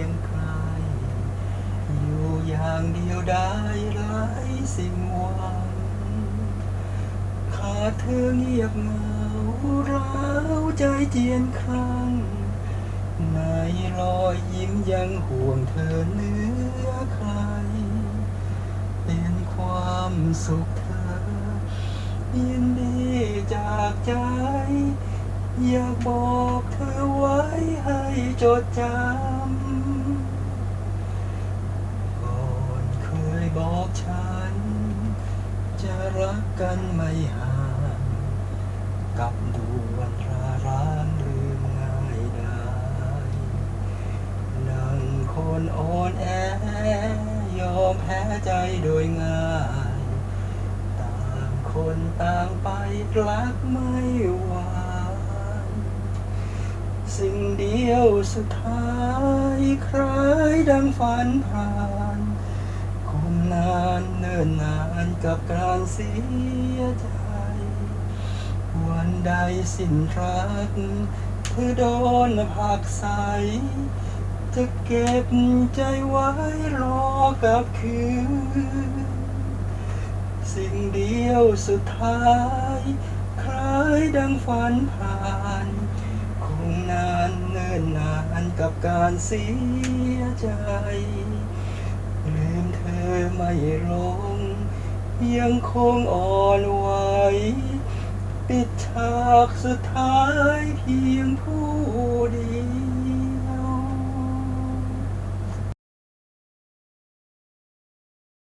ยงใคร อยู่อย่างเดียวได้ายสิ่งหวังขาดเธอเงียบเหงาร้าวใจเจียนครั้งในรอยยิ้มยังห่วงเธอเนื้อใคร เป็นความสุขเธอยินดีจากใจ อยากบอกเธอไว้ให้จดจำ บอกฉัน จะรักกันไม่ห่างกับดวนราร้างลืมง่ายได้นั่งคนอ่อนแอยอมแพ้ใจโดยง่าย ต่างคนต่างไปรักไม่หวานสิ่งเดียวสุดท้ายใครดังฝันผ่านคงนา นนิ่นนานกับการเสียใจ วันใดสิ้นรักเธอโดนผักใส จะเก็บใจไว้รอกับคืน สิ่งเดียวสุดท้าย คล้ายดังฝันผ่าน คงนานเนิ่นนานกับการเสียใจ ลืมเธอไม่ลง ยังคงอ่อนไหวปิดฉากสุดท้ายเพี